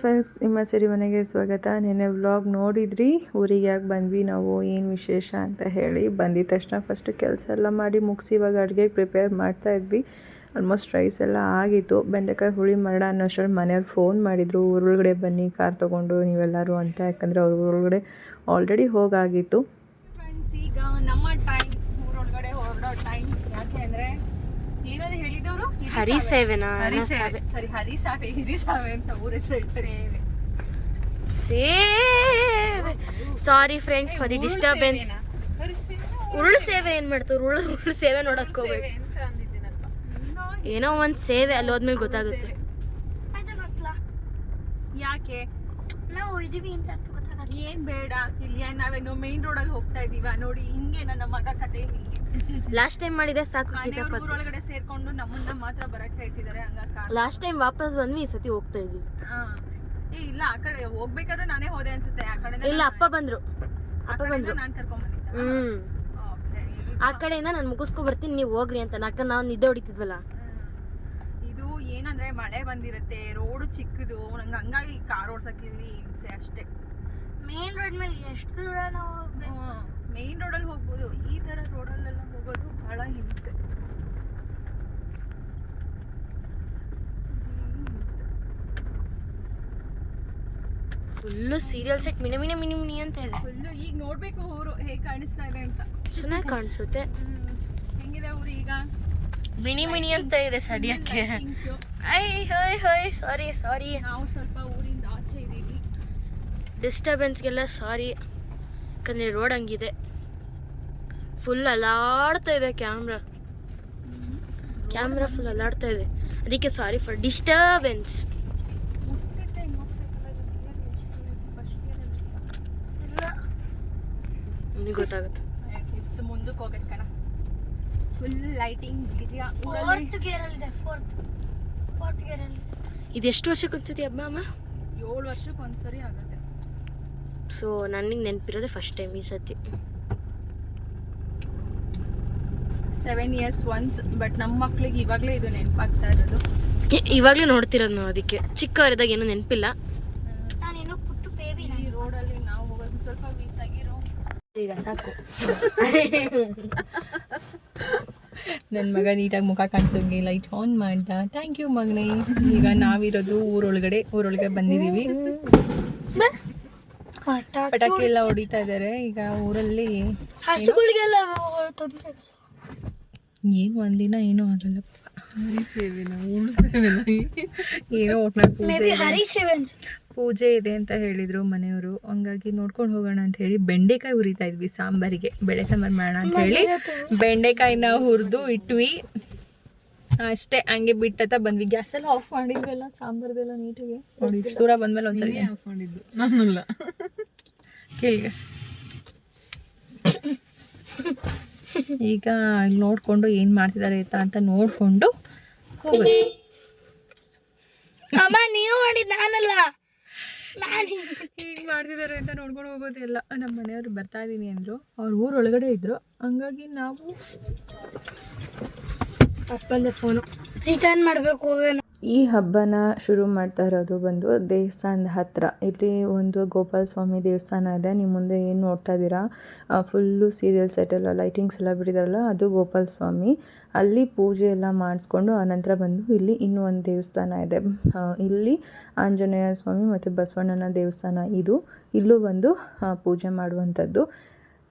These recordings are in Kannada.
ಫ್ರೆಂಡ್ಸ್ ನಿಮ್ಮ ಸಿರಿ ಮನೆಗೆ ಸ್ವಾಗತ. ನಿನ್ನೆ ವ್ಲಾಗ್ ನೋಡಿದ್ರಿ? ಊರಿಗೆ ಯಾಕೆ ಬಂದ್ವಿ ನಾವು? ಏನು ವಿಶೇಷ ಅಂತ ಹೇಳಿ ಬಂದಿದ ತಕ್ಷಣ ಫಸ್ಟ್ ಕೆಲಸ ಎಲ್ಲ ಮಾಡಿ ಮುಗಿಸಿ ಇವಾಗ ಅಡುಗೆಗೆ ಪ್ರಿಪೇರ್ ಮಾಡ್ತಾ ಇದ್ವಿ. ಆಲ್ಮೋಸ್ಟ್ ರೈಸ್ ಎಲ್ಲ ಆಗಿತ್ತು. ಬೆಂಡೆಕಾಯಿ ಹುಳಿ ಮಾಡೋಣ ಅನ್ನೋಷ್ಟರಲ್ಲಿ ಮನೆಯವ್ರು ಫೋನ್ ಮಾಡಿದರು. ಊರೊಳಗಡೆ ಬನ್ನಿ, ಕಾರ್ ತೊಗೊಂಡು ನೀವೆಲ್ಲರೂ ಅಂತ. ಯಾಕಂದರೆ ಅವ್ರ ಊರೊಳಗಡೆ ಆಲ್ರೆಡಿ ಹೋಗಾಗಿತ್ತು. ಫ್ರೆಂಡ್ಸ್ ಈಗ ನಮ್ಮ ಟೈಮ್ ಊರೊಳಗಡೆ ಹೊರಡೋ ಟೈಮ್ ಯಾಕೆ ಅಂದ್ರೆ ಏನದು ಹೇಳಿದವರು ಹರಿ ಸೇವೆನಾ ಹರಿ ಸಾವೆ. ಹಿರಿ ಸಾವೆ ಅಂತ ಊರ ಹೆಸರು ಸೇವೆ. ಸೇವೆ. Sorry friends for the disturbance ಉರುಳ್ ಸೇವೆ ಏನ್ ಮಾಡ್ತಾರೆ ಉರುಳು ಉರುಳು ಸೇವೆ ನೋಡಕ್ ಹೋಗ್ಬೇಕು ಏನೋ ಒಂದ್ ಸೇವೆ ಅಲ್ಲಿ ಹೋದ್ಮೇಲೆ ಗೊತ್ತಾಗುತ್ತೆ. ಯಾಕೆ? ನಾವು ಇದೀವಿ ಅಂತ ಏನ್ ಬೇಡ ಇಲ್ಲಿ ನಾವೇನೋ ಮೇನ್ ರೋಡ್ ಅಲ್ಲಿ ಹೋಗ್ತಾ ಇದೀವ. ನೋಡಿ ಹಿಂಗೆ ನನ್ನ ಮಗ ಕತೆ ಹಿಂಗೆ ಲಾಸ್ಟ್ ಟೈಮ್ ಮಾಡಿದೆ ಸಾಕು ಮನೆಯವ್ರು ಊರೊಳಗಡೆ ಸೇರ್ಕೊಂಡು ನಮ್ಮನ್ನ ಮಾತ್ರ ಬರಕ್ ಹೇಳ್ತಿದಾರೆ ಹಂಗ ಲಾಸ್ಟ್ ಟೈಮ್ ವಾಪಸ್ ಬಂದ್ವಿ ಈ ಸತಿ ಹೋಗ್ತಾ ಇದೀವಿ. ಏ ಇಲ್ಲ ಆ ಕಡೆ ಹೋಗ್ಬೇಕಾದ್ರೆ ನಾನೇ ಹೋದೆ ಅನ್ಸುತ್ತೆ. ಆ ಕಡೆ ಇಲ್ಲ ಅಪ್ಪ ಬಂದ್ರು. ಅಪ್ಪ ಬಂದ್ರು. ನಾನ್ ಕರ್ಕೊಂಡ್ ಬಂದಿದ್ದೆ. ಹ್ಮ್. ಆ ಕಡೆಯಿಂದ ನಾನು ಮುಗಿಸ್ಕೊ ಬರ್ತೀನಿ ನೀವು ಹೋಗ್ರಿ ಅಂತ. ನಾಕ ನಾವು ನಿದ್ದೆ ಹೊಡಿತಿದ್ವಲ್ಲ. ಇದು ಏನಂದ್ರೆ ಮಳೆ ಬಂದಿರುತ್ತೆ ರೋಡ್ ಚಿಕ್ಕದು ನಂಗೆ ಹಂಗಾಗಿ ಕಾರ್ ಓಡ್ಸಕ್ ಇಲ್ಲಿ ಹಿಂಸೆ ಅಷ್ಟೇ. ಮೇನ್ ರೋಡ್ ಮೇಲೆ ಎಷ್ಟು ದೂರ ನಾವು ಹೋಗ್ಬೇಕು? ಮೇನ್ ರೋಡಲ್ಲಿ ಹೋಗ್ಬೋದು. ಈ ತರ ರೋಡಲ್ಲೆಲ್ಲ ಹೋಗೋದು ಬಹಳ ಹಿಂಸೆ. Full serial set mini mini mini mini ಅಂತ ಇದೆ. ಫುಲ್ಲು ಈಗ ನೋಡಬೇಕು ಊರು ಹೇಗ್ ಕಾಣಿಸ್ತಾ ಇದೆ ಅಂತ. ಚೆನ್ನಾಗಿ ಕಾಣಿಸುತ್ತೆ. ಹೆಂಗಿದೆ ಊರು ಈಗ? ಮಿನಿ ಮಿನಿ ಅಂತ ಇದೆ ಸಡಿಯಕ್ಕೆ. ಐ ಹೋಯ್ ಹೋಯ್ ಸಾರಿ ಸಾರಿ ನಾವು ಸ್ವಲ್ಪ ಊರಿಂದ ಆಚೆ ಇದೀವಿ ಡಿಸ್ಟರ್ಬೆನ್ಸ್ಗೆಲ್ಲ ಸಾರಿ ಯಾಕಂದರೆ ರೋಡ್ ಹಂಗಿದೆ. ಫುಲ್ ಅಲಾಡ್ತಾ ಇದೆ ಕ್ಯಾಮ್ರಾ ಕ್ಯಾಮ್ರಾ ಫುಲ್ ಅಲಾಡ್ತಾ ಇದೆ. ಅದಕ್ಕೆ ಸಾರಿ ಫಾರ್ ಡಿಸ್ಟರ್ಬೆನ್ಸ್ ನನಗೆ ಗೊತ್ತಾಗುತ್ತೆ. ಮುಂದಕ್ಕೆ ಕಣ. ಫುಲ್ ಲೈಟಿಂಗ್ ಜಿಗಿಜಿಗ ಊರಲ್ಲಿ ಫೋರ್ತ್ ಗೇರ್ ಅಲ್ಲಿ ಇದೆ ಫೋರ್ತ್ ಫೋರ್ತ್ ಗೇರ್ ಅಲ್ಲಿ ಇದು ಎಷ್ಟು ವರ್ಷಕ್ಕೆ ಒಂದ್ಸತಿ ಹಬ್ಬ ಅಮ್ಮ? ಏಳು ವರ್ಷಕ್ಕೆ ಒಂದ್ಸರಿ ಆಗುತ್ತೆ. ಸೊ ನನಗೆ ನೆನಪಿರೋದೆ ಫಸ್ಟ್ ಟೈಮ್ ಈ ಸತಿ. ಸೆವೆನ್ ಇಯರ್ಸ್ ಒನ್ಸ್ ಬಟ್ ನಮ್ಮ ಮಕ್ಳಿಗೆ ಇವಾಗಲೇ ಇದು ನೆನಪಾಗ್ತಾ ಇರೋದು. ಇವಾಗಲೇ ನೋಡ್ತಿರೋದು ನಾವು ಅದಕ್ಕೆ. ಚಿಕ್ಕವರಿದ್ದಾಗ ಏನೂ ನೆನಪಿಲ್ಲ. ನಾನೇನೋ ಪುಟ್ಟು ಬೇಬಿ ಈ ರೋಡಲ್ಲಿ ನಾವು ಹೋಗೋದು ಸ್ವಲ್ಪ ಈಗ ಸಾಕು. ನನ್ನ ಮಗ ನೀಟಾಗಿ ಮುಖ ಕಾಣಿಸೋಂಗೆ ಲೈಟ್ ಆನ್ ಮಾಡ್ದ. ಥ್ಯಾಂಕ್ ಯು ಮಗನೇ. ಈಗ ನಾವಿರೋದು ಊರೊಳಗಡೆ ಊರೊಳಗೆ ಬಂದಿದ್ದೀವಿ. ಪಟಾಕಿ ಎಲ್ಲ ಹೊಡಿತಾ ಇದಾರೆ. ಈಗ ಊರಲ್ಲಿ ಹಸುಗಳಿಗೆಲ್ಲ ತೊಂದರೆ ಏನು ಒಂದಿನ ಏನೂ ಆಗಲ್ಲ. ಸೇವೆನ? ಉಳು ಸೇವೆನ ಏನೋ ಒಟ್ನಲ್ಲಿ ಪೂಜೆ ಮೇಬಿ ಇದೆ. ಹರಿ ಸೇವೆ ಅನ್ಸುತ್ತೆ. ಪೂಜೆ ಇದೆ ಅಂತ ಹೇಳಿದ್ರು ಮನೆಯವರು. ಹಂಗಾಗಿ ನೋಡ್ಕೊಂಡು ಹೋಗೋಣ ಅಂತ ಹೇಳಿ ಬೆಂಡೆಕಾಯಿ ಹುರಿತಾ ಇದ್ವಿ ಸಾಂಬಾರಿಗೆ. ಬೆಳೆ ಸಾಂಬಾರು ಮಾಡೋಣ ಅಂತ ಹೇಳಿ ಬೆಂಡೆಕಾಯಿನ ಹುರಿದು ಇಟ್ವಿ. ಅಷ್ಟೇ ಹಂಗೆ ಬಿಟ್ಟತ್ತ ಬಂದ್ವಿ. ಗ್ಯಾಸ್ ಎಲ್ಲ ಆಫ್ ಮಾಡಿದ್ವಲ್ಲ ಸಾಂಬಾರ್ದೆಲ್ಲ ನೀಟಾಗಿ. ನೋಡಿ ದೂರ ಬಂದ್ಮೇಲೆ ಒಂದ್ಸರಿ ಆಫ್ ಮಾಡಿದ್ದು. ನಾನಲ್ಲ. ಕೇಳಿಗ. ಈಗ ಇಲ್ಲಿ ನೋಡ್ಕೊಂಡು ಏನು ಮಾಡ್ತಿದ್ದಾರೆ ಆಯ್ತಾ ಅಂತ ನೋಡ್ಕೊಂಡು ಹೋಗೋದು. ಅಮ್ಮ ನೀವು ಮಾಡಿದ್ ನಾನಲ್ಲ. ನಾನು ಹೇಗೆ ಮಾಡ್ತಿದ್ದಾರೆ ಅಂತ ನೋಡ್ಕೊಂಡು ಹೋಗೋದಿಲ್ಲ ನಮ್ಮ ಮನೆಯವರು ಬರ್ತಾ ಇದ್ದೀನಿ ಅಂದರು. ಅವ್ರ ಊರೊಳಗಡೆ ಇದ್ದರು ಹಂಗಾಗಿ ನಾವು ರಿಟರ್ನ್ ಮಾಡಬೇಕು ಈ ಹಬ್ಬನ ಶುರು ಮಾಡ್ತಾ ಇರೋದು ಬಂದು ದೇವಸ್ಥಾನದ ಹತ್ರ. ಇಲ್ಲಿ ಒಂದು ಗೋಪಾಲ ಸ್ವಾಮಿ ದೇವಸ್ಥಾನ ಇದೆ. ನಿಮ್ಮ ಮುಂದೆ ಏನು ನೋಡ್ತಾ ಇದ್ದೀರಾ? ಫುಲ್ಲು ಸೀರಿಯಲ್ ಸೆಟ್ ಎಲ್ಲ ಲೈಟಿಂಗ್ಸ್ ಎಲ್ಲ ಬಿಟ್ಟಿದಾರಲ್ಲ, ಅದು ಗೋಪಾಲ ಸ್ವಾಮಿ. ಅಲ್ಲಿ ಪೂಜೆ ಎಲ್ಲ ಮಾಡಿಸ್ಕೊಂಡು ಆನಂತರ ಬಂದು ಇಲ್ಲಿ ಇನ್ನೂ ಒಂದು ದೇವಸ್ಥಾನ ಇದೆ. ಇಲ್ಲಿ ಆಂಜನೇಯ ಸ್ವಾಮಿ ಮತ್ತು ಬಸವಣ್ಣನ ದೇವಸ್ಥಾನ ಇದು. ಇಲ್ಲೂ ಬಂದು ಪೂಜೆ ಮಾಡುವಂಥದ್ದು.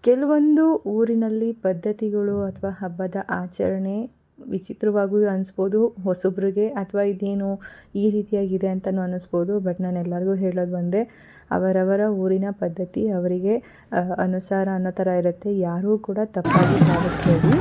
ಕೆಲವೊಂದು ಊರಿನಲ್ಲಿ ಪದ್ಧತಿಗಳು ಅಥವಾ ಹಬ್ಬದ ಆಚರಣೆ ವಿಚಿತ್ರವಾಗೂ ಅನಿಸ್ಬೋದು ಹೊಸಬ್ರಿಗೆ, ಅಥವಾ ಇದೇನು ಈ ರೀತಿಯಾಗಿದೆ ಅಂತಲೂ ಅನ್ನಿಸ್ಬೋದು ಬಟ್ ನಾನು ಎಲ್ಲರಿಗೂ ಹೇಳೋದು ಒಂದೇ, ಅವರವರ ಊರಿನ ಪದ್ಧತಿ, ಅವರಿಗೆ ಅನುಸಾರ ಅನ್ನೋ ಥರ ಇರುತ್ತೆ. ಯಾರೂ ಕೂಡ ತಪ್ಪಾಗಿ ಭಾವಿಸ್ಬೇಡಿ.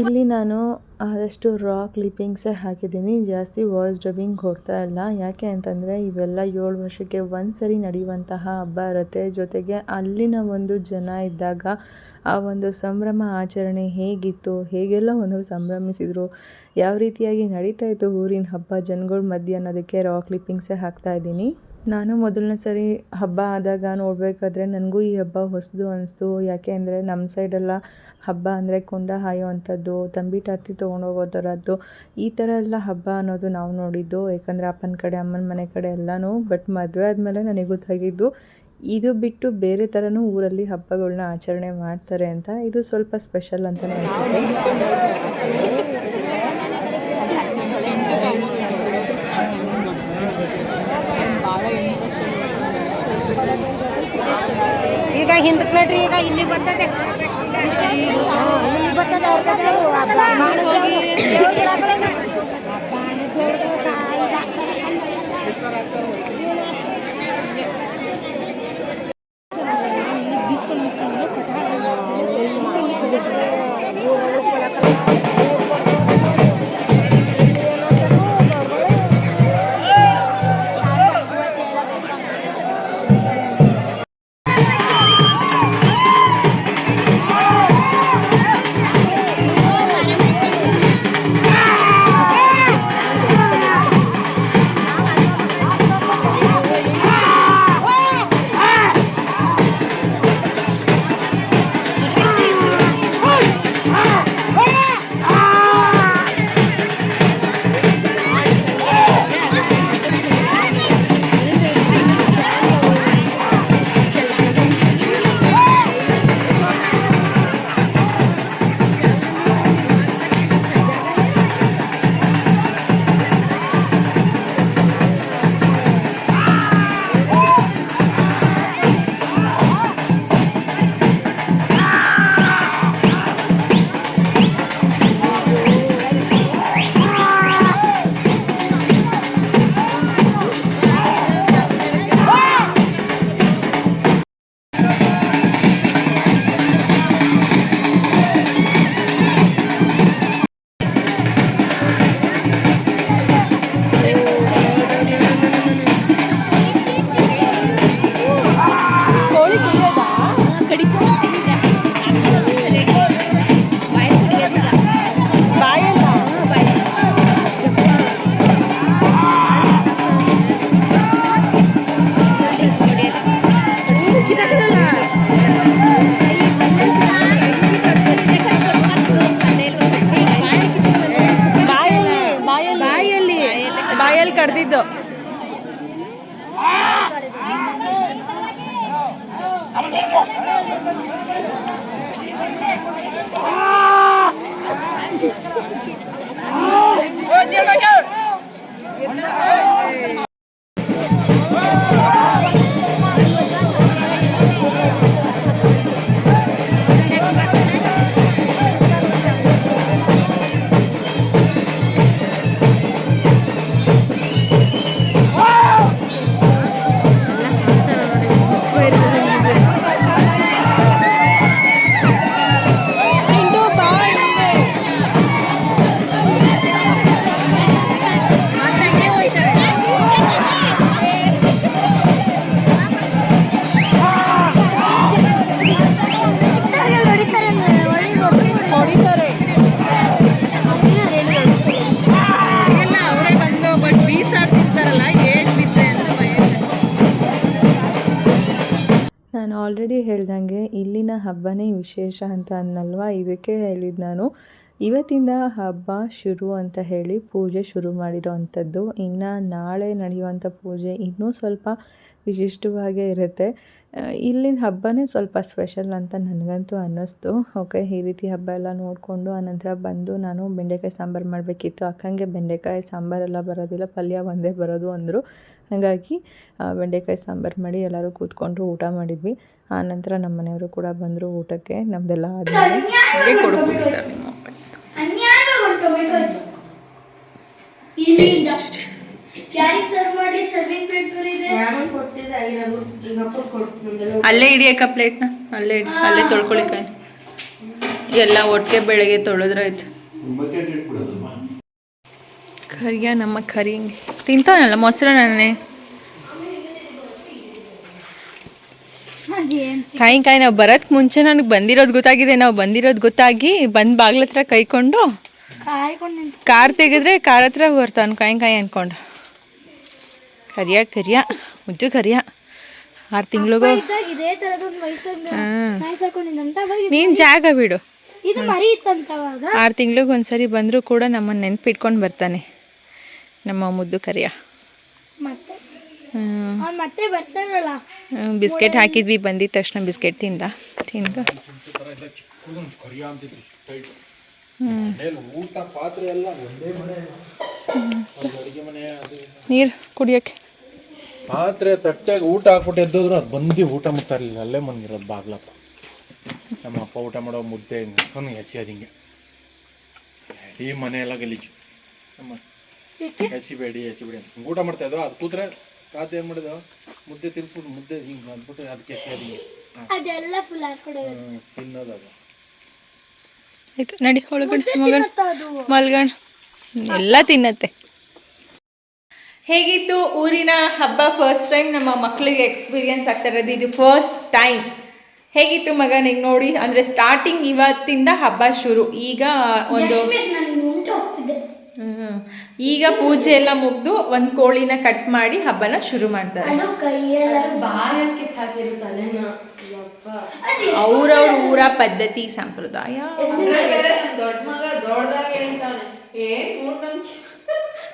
ಇಲ್ಲಿ ನಾನು ಆದಷ್ಟು ರಾ ಕ್ಲಿಪ್ಪಿಂಗ್ಸೇ ಹಾಕಿದ್ದೀನಿ. ಜಾಸ್ತಿ ವಾಯ್ಸ್ ಡಬ್ಬಿಂಗ್ ಕೊಡ್ತಾ ಇಲ್ಲ. ಯಾಕೆ ಅಂತಂದರೆ ಇವೆಲ್ಲ ಏಳು ವರ್ಷಕ್ಕೆ ಒಂದು ಸರಿ ನಡೆಯುವಂತಹ ಹಬ್ಬ ಇರುತ್ತೆ. ಜೊತೆಗೆ ಅಲ್ಲಿನ ಒಂದು ಜನ ಇದ್ದಾಗ ಆ ಒಂದು ಸಂಭ್ರಮ ಆಚರಣೆ ಹೇಗಿತ್ತು, ಹೇಗೆಲ್ಲ ಒಂದು ಸಂಭ್ರಮಿಸಿದರು, ಯಾವ ರೀತಿಯಾಗಿ ನಡೀತಾ ಇತ್ತು ಊರಿನ ಹಬ್ಬ, ಜನಗಳ ಮಧ್ಯೆ ಅನ್ನೋದಕ್ಕೆ ರಾ ಕ್ಲಿಪ್ಪಿಂಗ್ಸೇ ಹಾಕ್ತಾ ಇದ್ದೀನಿ. ನಾನು ಮೊದಲನೇ ಸರಿ ಹಬ್ಬ ಆದಾಗ ನೋಡಬೇಕಾದ್ರೆ ನನಗೂ ಈ ಹಬ್ಬ ಹೊಸದು ಅನಿಸ್ತು. ಯಾಕೆ ಅಂದರೆ ನಮ್ಮ ಸೈಡೆಲ್ಲ ಹಬ್ಬ ಅಂದರೆ ಕೊಂಡ ಹಾಯೋ ಅಂಥದ್ದು ತಂಬಿಟಾರ್ತಿ ತೊಗೊಂಡೋಗೋ ಥರದ್ದು ಈ ಥರ ಎಲ್ಲ ಹಬ್ಬ ಅನ್ನೋದು ನಾವು ನೋಡಿದ್ದು. ಯಾಕಂದರೆ ಅಪ್ಪನ ಕಡೆ, ಅಮ್ಮನ ಮನೆ ಕಡೆ ಎಲ್ಲನೂ ಬಟ್ ಮದುವೆ ಆದಮೇಲೆ ನನಗೆ ಗೊತ್ತಾಗಿದ್ದು ಇದು ಬಿಟ್ಟು ಬೇರೆ ಥರನೂ ಊರಲ್ಲಿ ಹಬ್ಬಗಳನ್ನ ಆಚರಣೆ ಮಾಡ್ತಾರೆ ಅಂತ. ಇದು ಸ್ವಲ್ಪ ಸ್ಪೆಷಲ್ ಅಂತಲೇ ಅನಿಸುತ್ತೆ. ಈಗ ಹಿಂದಕ್ಕೆ ನಡ್ರಿ ಈಗ ಇಲ್ಲಿ ಬರ್ತದೆ. ಇಲ್ಲಿ ಬರ್ತದೆ ಅವ್ರ ಕಡೆ ಆ ಬ್ರಾಹ್ಮಣರಿಗೆ ಆಲ್ರೆಡಿ ಹೇಳ್ದಂಗೆ ಇಲ್ಲಿನ ಹಬ್ಬನೇ ವಿಶೇಷ ಅಂತ ಅನ್ನಲ್ವಾ? ಇದಕ್ಕೆ ಹೇಳಿದ್ದು ನಾನು, ಇವತ್ತಿಂದ ಹಬ್ಬ ಶುರು ಅಂತ ಹೇಳಿ ಪೂಜೆ ಶುರು ಮಾಡಿರೋ ಅಂಥದ್ದು ಇನ್ನು ನಾಳೆ ನಡೆಯುವಂಥ ಪೂಜೆ ಇನ್ನೂ ಸ್ವಲ್ಪ ವಿಶಿಷ್ಟವಾಗೇ ಇರುತ್ತೆ. ಇಲ್ಲಿನ ಹಬ್ಬನೇ ಸ್ವಲ್ಪ ಸ್ಪೆಷಲ್ ಅಂತ ನನಗಂತೂ ಅನ್ನಿಸ್ತು. ಓಕೆ, ಈ ರೀತಿ ಹಬ್ಬ ಎಲ್ಲ ನೋಡಿಕೊಂಡು ಆನಂತರ ಬಂದು ನಾನು ಬೆಂಡೆಕಾಯಿ ಸಾಂಬಾರು ಮಾಡಬೇಕಿತ್ತು. ಅಕ್ಕಂಗೆ ಬೆಂಡೆಕಾಯಿ ಸಾಂಬಾರೆಲ್ಲ ಬರೋದಿಲ್ಲ, ಪಲ್ಯ ಒಂದೇ ಬರೋದು ಅಂದರು. ಹಾಗಾಗಿ ಬೆಂಡೆಕಾಯಿ ಸಾಂಬಾರು ಮಾಡಿ ಎಲ್ಲರೂ ಕೂತ್ಕೊಂಡು ಊಟ ಮಾಡಿದ್ವಿ. ಆನಂತರ ನಮ್ಮ ಮನೆಯವರು ಕೂಡ ಬಂದರು ಊಟಕ್ಕೆ. ನಮ್ಮದೆಲ್ಲ ಅಲ್ಲೇ ಹಿಡಿಯಕ್ಕ ಪ್ಲೇಟ್ನ ಅಲ್ಲೇ ಇಡಿ ಅಲ್ಲೇ ತೊಳ್ಕೊಳಿಕಾಯಿ ಎಲ್ಲ ಒಟ್ಟಿಗೆ ಬೆಳಗ್ಗೆ ತೊಳೆದ್ರಾಯ್ತು. ಕರಿಯ ನಮ್ಮ ಕರಿ ತಿಂತಾನಲ್ಲ ಮೊಸರನ್ನೇ ಕಾಯಿ ಕಾಯಿ ನಾವು ಬರೋದ್ ಮುಂಚೆ ನನಗೆ ಬಂದಿರೋದು ಗೊತ್ತಾಗಿದೆ. ನಾವು ಬಂದಿರೋದು ಗೊತ್ತಾಗಿ ಬಂದ್ ಬಾಗ್ಲ ಹತ್ರ ಕೈಕೊಂಡು ಕಾರ್ ತೆಗೆದ್ರೆ ಕಾರ್ ಹತ್ರ ಬರ್ತಾನೆ ಕಾಯಿ ಕಾಯಿ ಅನ್ಕೊಂಡು. ಕರಿಯ ಕರಿಯ. ಮುಜ್ಜು ಕರಿಯ. ಆರು ತಿಂಗಳಿಗೂ ನೀನ್ ಜಾಗ ಬಿಡು. ಆರು ತಿಂಗಳಿಗೆ ಒಂದ್ಸರಿ ಬಂದರೂ ಕೂಡ ನಮ್ಮನ್ನ ನೆನ್ಪಿಟ್ಕೊಂಡು ಬರ್ತಾನೆ. ನಮ್ಮ ಮುದ್ದು ಕರಿಯ. ಬಿಸ್ಕೆಟ್ ಹಾಕಿದ್ವಿ ಬಂದಿದ ತಕ್ಷಣ ಬಿಸ್ಕೆಟ್ ತಿಂದ. ತಿಂದು. ನೀರು ಕುಡಿಯೋಕ್ಕೆ. ಪಾತ್ರೆ ತಟ್ಟೆಗೆ ಊಟ ಹಾಕ್ಬಿಟ್ಟು ಎದ್ದೋದ್ರು ಅದು ಬಂದು ಊಟ ಮಾಡ್ತಾ ಇರಲಿಲ್ಲ. ಅಲ್ಲೇ ಬಂದಿರೋದು ಬಾಗ್ಲಪ್ಪ. ನಮ್ಮ ಅಪ್ಪ ಊಟ ಮಾಡೋ ಮುದ್ದೆ ಹಿಂಗೆ ಎಸಿಯೋದು ಹಿಂಗೆ. ಈ ಮನೆ ಎಲ್ಲ ಗಲೀಜು. ನಮ್ಮ ಎಸಿಬೇಡಿ ಎಸಿಬೇಡಿ ಅಂತ. ಊಟ ಮಾಡ್ತಾ ಇದ್ದೋ ಅದು ಕೂತ್ರೆ ತಾತ ಏನು ಮಾಡಿದ್ರು ಮುದ್ದೆ ತಿನ್ಬಿಟ್ಟು ಮುದ್ದೆ ಹಿಂಗೆ ಅಂದ್ಬಿಟ್ಟು ಅದಕ್ಕೆ ಸೇರಿ. ಅದೆಲ್ಲ ಫುಲ್ ಹಾಕೊಡೋದು ತಿನ್ನೋದು ಅದು. ಆಯ್ತು ನಡಿ ಒಳಗಡೆ ಮಗನ. ಮಲ್ಗಣ. ಎಲ್ಲ ತಿನ್ನತ್ತೆ. ಹೇಗಿತ್ತು ಊರಿನ ಹಬ್ಬ ಫಸ್ಟ್ ಟೈಮ್ ನಮ್ಮ ಮಕ್ಕಳಿಗೆ ಎಕ್ಸ್ಪೀರಿಯನ್ಸ್ ಆಗ್ತಾ ಇರೋದು ಇದು ಫಸ್ಟ್ ಟೈಮ್ ಹೇಗಿತ್ತು ಮಗ ನಿಂಗೆ ನೋಡಿ ಅಂದರೆ ಸ್ಟಾರ್ಟಿಂಗ್ ಇವತ್ತಿಂದ ಹಬ್ಬ ಶುರು. ಈಗ ಒಂದು ನನಗೆ ಉಂಟು ಹೋಗ್ತಿದ್ದೆ ಹ್ಮ್. ಈಗ ಪೂಜೆ ಎಲ್ಲ ಮುಗ್ದು ಒಂದು ಕೋಳಿನ ಕಟ್ ಮಾಡಿ ಹಬ್ಬನ ಶುರು ಮಾಡ್ತಾರೆ. ಅದು ಕೈಯೆಲ್ಲ ಅವ್ರವ್ರ ಊರ ಪದ್ಧತಿ ಸಂಪ್ರದಾಯ.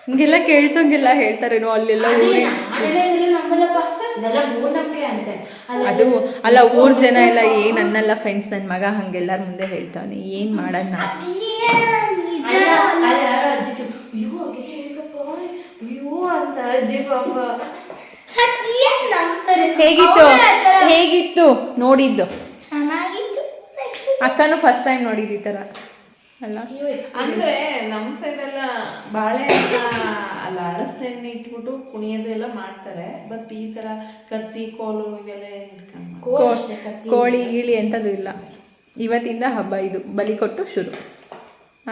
ಹಿಂಗೆಲ್ಲ ಕೇಳ್ಸೋಂಗಿಲ್ಲ ಹೇಳ್ತಾರೇನೋ ಅಲ್ಲೆಲ್ಲ ಊರಿ ಅದು ಅಲ್ಲ ಊರ್ ಜನ ಎಲ್ಲ ಏನ್ ಅನ್ನಲ್ಲ ಫ್ರೆಂಡ್ಸ್ ನನ್ನ ಮಗ ಹಂಗೆಲ್ಲರ ಮುಂದೆ ಹೇಳ್ತಾನೆ ಏನ್ ಮಾಡೋಣ? ಹೇಗಿತ್ತು? ಹೇಗಿತ್ತು? ನೋಡಿದ್ದು. ಚೆನ್ನಾಗಿತ್ತು. ಅಕ್ಕನೂ ಫಸ್ಟ್ ಟೈಮ್ ನೋಡಿದ್ದು ಈ ಥರ. ಅಲ್ಲ? ಅಂದ್ರೆ ನಮ್ಮ ಸೈಡ್ ಎಲ್ಲ ಬಾಳೆ ಅಲ್ಲ ಅಳಸೆಣ್ಣೆ ಇಟ್ಬಿಟ್ಟು ಕುಣಿಯೋದು ಎಲ್ಲ ಮಾಡ್ತಾರೆ. ಬಟ್ ಈ ತರ ಕತ್ತಿ ಕೋಲು ಇವೆಲ್ಲ ಇಟ್ಕೊಂಡು ಕೋಳಿ ಗೀಳಿ ಎಂಥದ್ದು ಇಲ್ಲ. ಇವತ್ತಿಂದ ಹಬ್ಬ ಇದು. ಬಲಿ ಕೊಟ್ಟು ಶುರು.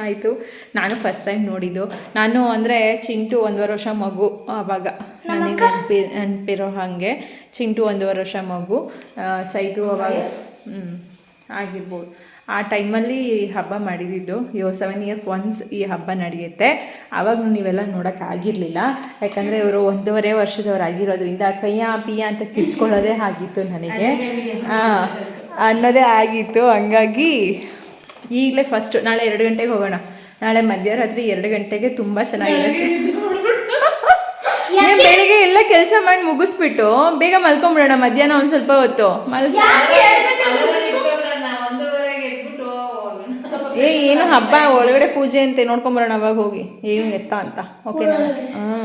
ಆಯಿತು. ನಾನು ಫಸ್ಟ್ ಟೈಮ್ ನೋಡಿದ್ದು. ನಾನು ಅಂದರೆ ಚಿಂಟು ಒಂದೂವರೆ ವರ್ಷ ಮಗು ಆವಾಗ ನನಗೆ ನೆನಪಿ ನೆನಪಿರೋ ಹಾಗೆ ಚಿಂಟು ಒಂದೂವರೆ ವರ್ಷ ಮಗು. ಚೈತು ಅವಾಗ ಹ್ಞೂ ಆಗಿರ್ಬೋದು. ಆ ಟೈಮಲ್ಲಿ ಹಬ್ಬ ಮಾಡಿದ್ದು. ಯೋ ಸೆವೆನ್ ಇಯರ್ಸ್ ಒನ್ಸ್ ಈ ಹಬ್ಬ ನಡೆಯುತ್ತೆ. ಆವಾಗ ನೀವೆಲ್ಲ ನೋಡೋಕ್ಕಾಗಿರಲಿಲ್ಲ ಯಾಕಂದರೆ ಇವರು ಒಂದೂವರೆ ವರ್ಷದವ್ರು ಆಗಿರೋದ್ರಿಂದ ಕೈಯ ಪಿಯ ಅಂತ ಕಿಚ್ಕೊಳ್ಳೋದೇ ಆಗಿತ್ತು ನನಗೆ. ಹಾಂ ಅನ್ನೋದೇ ಆಗಿತ್ತು. ಹಂಗಾಗಿ ಈಗಲೇ ಫಸ್ಟು ನಾಳೆ ಎರಡು ಗಂಟೆಗೆ ಹೋಗೋಣ. ನಾಳೆ ಮಧ್ಯರಾತ್ರಿ ಎರಡು ಗಂಟೆಗೆ ತುಂಬ ಚೆನ್ನಾಗಿರುತ್ತೆ. ಬೆಳಿಗ್ಗೆ ಎಲ್ಲ ಕೆಲಸ ಮಾಡಿ ಮುಗಿಸ್ಬಿಟ್ಟು ಬೇಗ ಮಲ್ಕೊಂಬಿಡೋಣ ಮಧ್ಯಾಹ್ನ ಒಂದು ಸ್ವಲ್ಪ ಹೊತ್ತು. ಏ ಏನು ಹಬ್ಬ ಒಳಗಡೆ ಪೂಜೆ ಅಂತೆ ನೋಡ್ಕೊಂಬರೋಣ ಅವಾಗ ಹೋಗಿ. ಏನು ಎತ್ತ ಅಂತ. ಓಕೆ ಹ್ಞೂ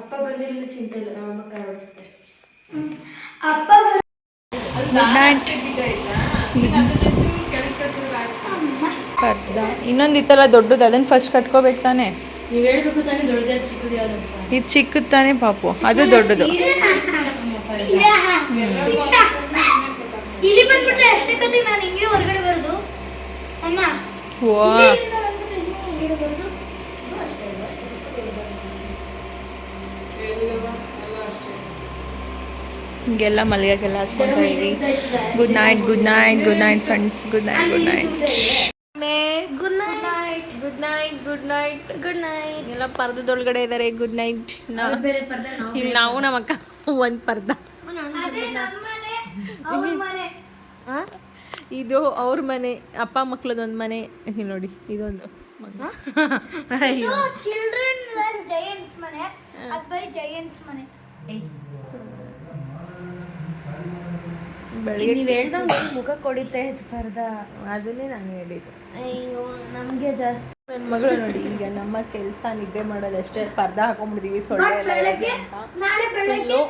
ಅಪ್ಪ ಬಂದಿರಲಿಲ್ಲ ಚಿಂತೆ ಇಲ್ಲ ನಮ್ಮ ಅಮ್ಮ ಕಾರ್ ಓಡಿಸ್ತಾರೆ ಅಪ್ಪ ಗುಡ್ ನೈಟ್ ಪರ್ದ ಇನ್ನೊಂದು ಇತ್ತಲ್ಲ ದೊಡ್ಡದು ಅದನ್ನು ಫಸ್ಟ್ ಕಟ್ಕೋಬೇಕು ತಾನೆ? ನೀವು ಹೇಳ್ಬೇಕು ತಾನೇ ದೊಡ್ಡದ ಚಿಕ್ಕದು ಯಾವ್ದಂತ ಇದು ಚಿಕ್ಕದು ತಾನೆ ಪಾಪು ಅದು ದೊಡ್ಡದು. ಇಲ್ಲಿ. ಬಂದ್ಬಿಟ್ರೆ ಅಷ್ಟೇ ಕತೆ ನಾನು ಹಿಂಗೆ ಹೊರಗಡೆ ಬರೋದು. ಅಮ್ಮ ವಾ ಹೊರಗಡೆ ಬರೋದು. ಹಿಂಗೆಲ್ಲ ಮಲಗಕ್ಕೆಲ್ಲ ಹಚ್ಕೊಂತ ಇದ್ದೀವಿ good night good night good night friends good night good good night good night good night good night ಎಲ್ಲ ಪರ್ದದೊಳಗಡೆ ಇದ್ದಾರೆ ಗುಡ್ ನೈಟ್ ಬೇರೆ ಪರ್ದೆ ನಾವು ಇಲ್ಲಿ ನಾವು ನಮ್ಮ ಅಕ್ಕ ಒಂದು ಪರ್ದ. ಅದೇ ನಮ್ಮ ಮನೆ ಅವ್ರ ಮನೆ. ಇದು ಅವ್ರ ಮನೆ ಅಪ್ಪ ಮಕ್ಳದೊಂದು ಮನೆ. ಇಲ್ಲಿ ನೋಡಿ ಇದೊಂದು ಚಿಲ್ಡ್ರನ್ಸ್ ಜೈಂಟ್ಸ್ ಮನೆ. ಅದು ಬರೀ ಜೈಂಟ್ಸ್ ಮನೆ. ಬೆಳಿಗ್ಗೆ ನೀವು ಹೇಳ್ದಂಗೆ ಮುಖ ಕೊಡಿತೆ ಪರ್ದ. ಅದನ್ನೇ ನಾನು ಹೇಳಿದ್ದು. ಅಯ್ಯೋ ನಮಗೆ ಜಾಸ್ತಿ ನನ್ನ ಮಗಳು ನೋಡಿ ಈಗ ನಮ್ಮ ಕೆಲಸ ನಿದ್ದೆ ಮಾಡೋದಷ್ಟೇ ಪರ್ದ ಹಾಕೊಂಡ್ಬಿಡ್ತೀವಿ ಸೊಳ್ಳೆ ಎಲ್ಲ ಅಂತ. ನಾಳೆ ಬೆಳಗ್ಗೆ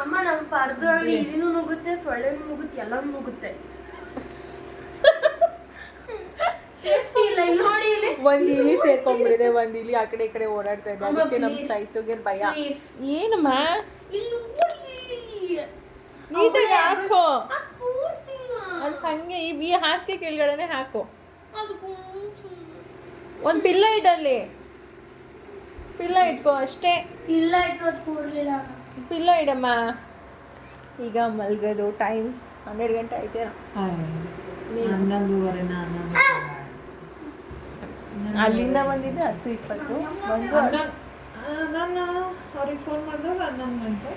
ಅಮ್ಮ ನಮ್ಮ ಪರ್ದೊಳಗೆ ಇದನ್ನು ನುಗ್ಗುತ್ತೆ ಸೊಳ್ಳೆನೂ ನುಗ್ಗುತ್ತೆ ಎಲ್ಲ ನುಗ್ಗುತ್ತೆ. ಸೇಫ್ಟಿ ಇಲ್ಲ ಇಲ್ಲಿ ನೋಡಿ ಇಲ್ಲಿ. ಒಂದ್ ಇಲಿ ಸೇರ್ಕೊಂಡ್ಬಿಡಿದೆ ಒಂದ್ ಇಲಿ ಆ ಕಡೆ ಈ ಕಡೆ ಓಡಾಡ್ತಾ ಇದೆ. ಅದಕ್ಕೆ ನಮ್ ಚೈತುಗೆ ಭಯ. Please. ಏನಮ್ಮ? ಇಲ್ಲಿ ಇಲ್ಲಿ. ನೀಟಾಗಿ ಹಾಕೋ. ಪೂರ್ತಿ ಅದು ಹಂಗೆ ಈ ಈ ಹಾಸಿಗೆ ಕೆಳಗಡೆನೆ ಹಾಕು. ಅದಕ್ಕೂ ಒಂದು ಪಿಲ್ಲ ಇಡಲ್ಲಿ. ಪಿಲ್ಲ ಇಟ್ಕೋ ಅಷ್ಟೇ. ಪಿಲ್ಲ ಇಟ್ಕೋದು ಕೂಡಲಿಲ್ಲ ಪಿಲ್ಲ ಇಡಮ್ಮ. ಈಗ ಮಲ್ಗೋದು ಟೈಮ್. ಹನ್ನೆರಡು ಗಂಟೆ ಆಯ್ತೇನೋ. ಅಲ್ಲಿಂದ ಬಂದಿದ್ದೆ ಹತ್ತು ಇಪ್ಪತ್ತು? ಬಂದು ಅವ್ರಿಗೆ ಫೋನ್ ಮಾಡಿದಾಗ ಹನ್ನೊಂದು ಗಂಟೆ.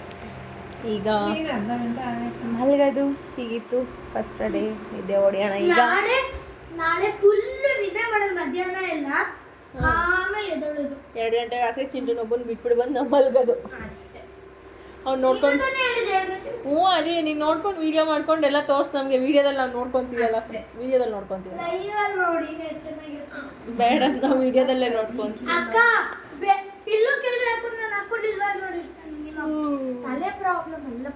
ಈಗ ಮಲ್ಗೋದು. ಹೀಗಿತ್ತು. ಫಸ್ಟ್ ಡೇ ಇದೆ ಹೊಡೆಯೋಣ ಈಗ. ನಾಳೆ ನಾಳೆ ಫುಲ್ ಮಾಡೋದು ಮಧ್ಯಾಹ್ನ ಎಲ್ಲ? ಆಮೇಲೆ ಎದ್ದೇಳೋದು. ಎರಡು ಗಂಟೆ ರಾತ್ರಿ ಚಿಂಟುನೊಬ್ಬನ ಬಿಟ್ಬಿಡು ಬಂದು ನಮ್ಮ ಮಲ್ಗೋದು. ಅವ್ನು ನೋಡ್ಕೊಂಡು ಹ್ಞೂ ಅದೇ ನೀನು ನೋಡ್ಕೊಂಡು ವೀಡಿಯೋ ಮಾಡ್ಕೊಂಡು ಎಲ್ಲ ತೋರ್ಸ್ ನಮಗೆ. ವಿಡಿಯೋದಲ್ಲಿ ನಾವು ನೋಡ್ಕೊಂತೀವಲ್ಲ? ವೀಡಿಯೋದಲ್ಲಿ ನೋಡ್ಕೊಂತೀವಿ ಬೇಡ ನಾವು ವಿಡಿಯೋದಲ್ಲೇ ನೋಡ್ಕೊಂತೀವಿ. ತಲೆ ಪ್ರಾಬ್ಲಮ್ ಎಲ್ಲ